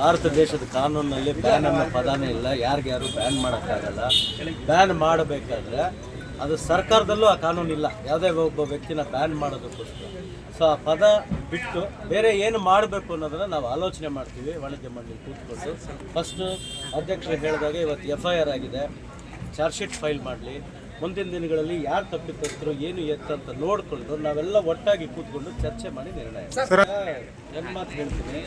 ಭಾರತ ದೇಶದ ಕಾನೂನಲ್ಲಿ ಬ್ಯಾನ್ ಅನ್ನೋ ಪದಾನೇ ಇಲ್ಲ. ಯಾರಿಗೆ ಯಾರು ಬ್ಯಾನ್ ಮಾಡೋಕ್ಕಾಗಲ್ಲ. ಬ್ಯಾನ್ ಮಾಡಬೇಕಾದ್ರೆ ಅದು ಸರ್ಕಾರದಲ್ಲೂ ಆ ಕಾನೂನು ಇಲ್ಲ. ಯಾವುದೇ ಒಬ್ಬ ವ್ಯಕ್ತಿನ ಬ್ಯಾನ್ ಮಾಡೋದಕ್ಕೋಸ್ಕರ. ಸೊ ಆ ಪದ ಬಿಟ್ಟು ಬೇರೆ ಏನು ಮಾಡಬೇಕು ಅನ್ನೋದನ್ನು ನಾವು ಆಲೋಚನೆ ಮಾಡ್ತೀವಿ. ವಾಣಿಜ್ಯ ಮಂಡಳಿ ಕೂತ್ಕೊಂಡು. ಫಸ್ಟು ಅಧ್ಯಕ್ಷರು ಹೇಳಿದಾಗ ಇವತ್ತು ಎಫ್ ಐ ಆರ್ ಆಗಿದೆ. ಚಾರ್ಜ್ಶೀಟ್ ಫೈಲ್ ಮಾಡಲಿ. ಮುಂದಿನ ದಿನಗಳಲ್ಲಿ ಯಾರು ತಪ್ಪಿತಸ್ಥರು ಏನು ಎತ್ತ ಅಂತ ನೋಡಿಕೊಂಡು ನಾವೆಲ್ಲ ಒಟ್ಟಾಗಿ ಕೂತ್ಕೊಂಡು ಚರ್ಚೆ ಮಾಡಿ ನಿರ್ಣಯ. ನನ್ನ ಮಾತು ಹೇಳ್ತೀನಿ.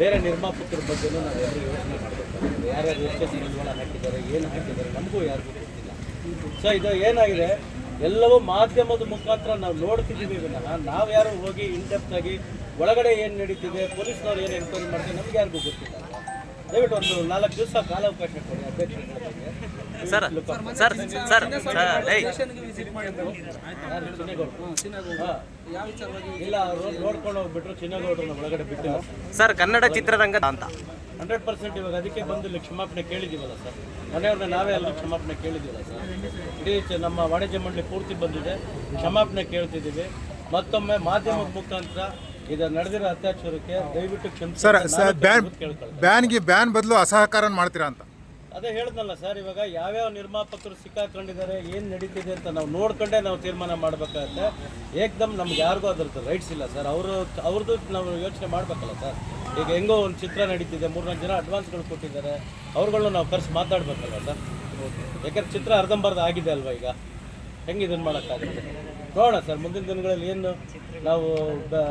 ಬೇರೆ ನಿರ್ಮಾಪಕರ ಬಗ್ಗೆ ನಾವು ಯಾರು ಯೋಚನೆ ಮಾಡಬೇಕು. ಯಾರ್ಯಾರು ಎಷ್ಟು ನಿರ್ಮಾಣ ಹಾಕಿದ್ದಾರೆ ಏನು ಹಾಕಿದ್ದಾರೆ ನಮಗೂ ಯಾರಿಗೂ ಗೊತ್ತಿಲ್ಲ. ಸೊ ಇದು ಏನಾಗಿದೆ? ಎಲ್ಲವೂ ಮಾಧ್ಯಮದ ಮುಖಾಂತರ ನಾವು ನೋಡ್ತಿದ್ದೀವಿ ವಿನಃ. ನಾವು ಯಾರು ಹೋಗಿ ಇನ್ಡೆಪ್ತ್ ಆಗಿ ಒಳಗಡೆ ಏನು ನಡೀತಿದೆ ಪೊಲೀಸ್ನವ್ರು ಏನು ಎನ್ಕ್ವೈರಿ ಮಾಡ್ತಾರೆ ನಮ್ಗೆ ಯಾರಿಗೂ ಗೊತ್ತಿಲ್ಲ. ದಯವಿಟ್ಟು ಒಂದು ನಾಲ್ಕು ದಿವಸ ಕಾಲಾವಕಾಶ ಕೊಡಿ ಅಧ್ಯಕ್ಷರು ಹೇಳಿದಂಗೆ. Sir sir sir. ಇಲ್ಲ ಅವರು ನೋಡ್ಕೊಂಡು ಹೋಗ್ಬಿಟ್ರು ಚಿನ್ನಗೌಡ್ರನ್ನ ಒಳಗಡೆ ಬಿಟ್ಟಿಲ್ಲ. ಸರ್ ಕನ್ನಡ ಚಿತ್ರರಂಗ ಅಂತ. ಹಂಡ್ರೆಡ್ ಪರ್ಸೆಂಟ್ ಇವಾಗ ಅದಕ್ಕೆ ಬಂದು ಇಲ್ಲಿ ಕ್ಷಮಾಪಣೆ ಕೇಳಿದ್ದೀವಲ್ಲ ಸರ್? ಮನೆಯವ್ರನ್ನ ನಾವೇ ಎಲ್ಲರೂ ಕ್ಷಮಾಪಣೆ ಕೇಳಿದ್ದೀವಲ್ಲ ಸರ್? ಇಡೀ ನಮ್ಮ ವಾಣಿಜ್ಯ ಮಂಡಳಿ ಪೂರ್ತಿ ಬಂದಿದೆ. ಕ್ಷಮಾಪಣೆ ಕೇಳ್ತಿದ್ದೀವಿ. ಮತ್ತೊಮ್ಮೆ ಮಾಧ್ಯಮದ ಮುಖಾಂತರ ಇದು ನಡೆದಿರೋ ಅತ್ಯಾಚಾರಕ್ಕೆ ದಯವಿಟ್ಟು ಸರ್ ಸರ್ ಬ್ಯಾನ್ ಬ್ಯಾನ್ಗೆ ಬ್ಯಾನ್ ಬದಲು ಅಸಹಕಾರ ಮಾಡ್ತೀರಾ ಅಂತ? ಅದೇ ಹೇಳಿದ್ನಲ್ಲ ಸರ್ ಇವಾಗ ಯಾವ್ಯಾವ ನಿರ್ಮಾಪಕರು ಸಿಕ್ಕಾಕೊಂಡಿದ್ದಾರೆ ಏನು ನಡೀತಿದೆ ಅಂತ ನಾವು ನೋಡ್ಕೊಂಡೇ ನಾವು ತೀರ್ಮಾನ ಮಾಡಬೇಕಾಗತ್ತೆ. ಏಕ್ದಮ್ ನಮ್ಗೆ ಯಾರಿಗೂ ಅದ್ರದ್ದು ರೈಟ್ಸ್ ಇಲ್ಲ ಸರ್. ಅವರು ಅವ್ರದ್ದು ನಾವು ಯೋಚನೆ ಮಾಡಬೇಕಲ್ಲ ಸರ್. ಈಗ ಹೆಂಗೋ ಒಂದು ಚಿತ್ರ ನಡೀತಿದೆ ಮೂರ್ನಾಲ್ಕು ಜನ ಅಡ್ವಾನ್ಸ್ಗಳು ಕೊಟ್ಟಿದ್ದಾರೆ ಅವ್ರುಗಳನ್ನ ನಾವು ಕರೆಸಿ ಮಾತಾಡಬೇಕಲ್ಲ ಸರ್. ಯಾಕಂದ್ರೆ ಚಿತ್ರ ಅರ್ಧಂಬರ್ಧ ಆಗಿದೆ ಅಲ್ವಾ ಈಗ? ಹೆಂಗೆ ಇದನ್ನು ಮಾಡೋಕ್ಕಾಗುತ್ತೆ? ನೋಡೋಣ ಸರ್ ಮುಂದಿನ ದಿನಗಳಲ್ಲಿ ಏನು ನಾವು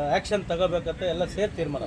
ಆ್ಯಕ್ಷನ್ ತಗೋಬೇಕಂತ ಎಲ್ಲ ಸೇರಿ ತೀರ್ಮಾನ.